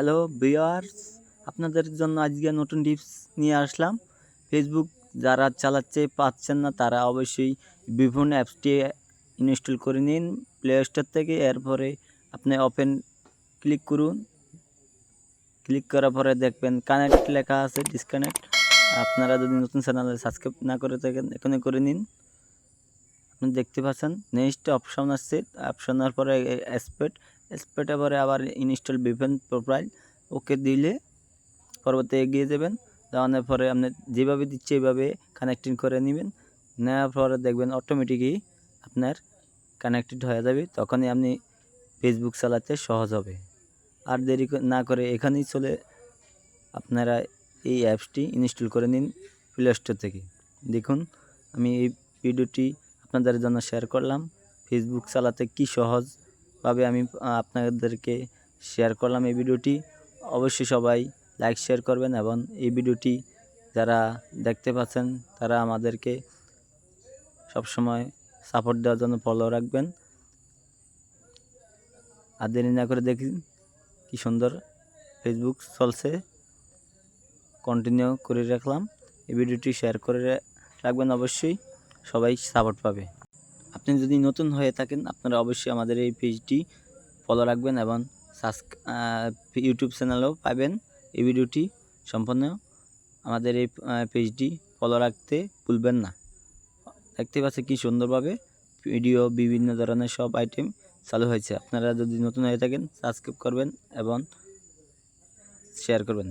Hello বিয়ার্স আপনাদের জন্য আজকে নতুন টিপস নিয়ে আসলাম। ফেসবুক যারা চালাচ্ছে পাচ্ছেন না, তারা অবশ্যই বিভিন্ন অ্যাপসটি ইনস্টল করে নিন। প্লে স্টোর থেকে এরপরে আপনি ওপেন ক্লিক করুন। ক্লিক করার পরে দেখবেন কানেক্ট লেখা আছে ডিসকানেক্ট আপনারা যদি নতুন চ্যানেলে সাবস্ক্রাইব না করে থাকেন, এখানে করে নিন। আপনি দেখতে পাচ্ছেন নেক্সট অপশন আসছে। অপশনের পরে স্পেড স্পেডে পরে আবার ইনস্টল বিভিন্ন প্রোফাইল ওকে দিলে পরবর্তী এগিয়ে যাবেন। দেওয়ানোর পরে আপনি যেভাবে দিচ্ছে এইভাবে কানেক্টিং করে নেবেন। নেওয়ার পরে দেখবেন অটোমেটিকই আপনার কানেক্টেড হয়ে যাবে। তখনই আপনি ফেসবুক চালাতে সহজ হবে। আর দেরি না করে এখানেই চলে আপনারা এই অ্যাপসটি ইনস্টল করে নিন প্লে স্টোর থেকে। দেখুন, আমি এই ভিডিওটি আপনাদের জন্য শেয়ার করলাম। ফেসবুক চালাতে কি সহজভাবে আমি আপনাদেরকে শেয়ার করলাম এই ভিডিওটি। অবশ্যই সবাই লাইক শেয়ার করবেন এবং এই ভিডিওটি যারা দেখতে পাচ্ছেন, তারা আমাদেরকে সবসময় সাপোর্ট দেওয়ার জন্য ফলো রাখবেন। আর দেরি না করে দেখি কি সুন্দর ফেসবুক চলছে। কন্টিনিউ করে রাখলাম। এই ভিডিওটি শেয়ার করে রাখবেন অবশ্যই। সবাই সাপোর্ট পাবে। আপনি যদি নতুন হয়ে থাকেন, আপনারা অবশ্যই আমাদের এই পেজটি ফলো রাখবেন এবং ইউটিউব চ্যানেলেও পাবেন। এই ভিডিওটি সম্পূর্ণ আমাদের এই পেজটি ফলো রাখতে ভুলবেন না। দেখতে পাচ্ছেন কি সুন্দরভাবে ভিডিও বিভিন্ন ধরনের সব আইটেম চালু হয়েছে। আপনারা যদি নতুন হয়ে থাকেন সাবস্ক্রাইব করবেন এবং শেয়ার করবেন।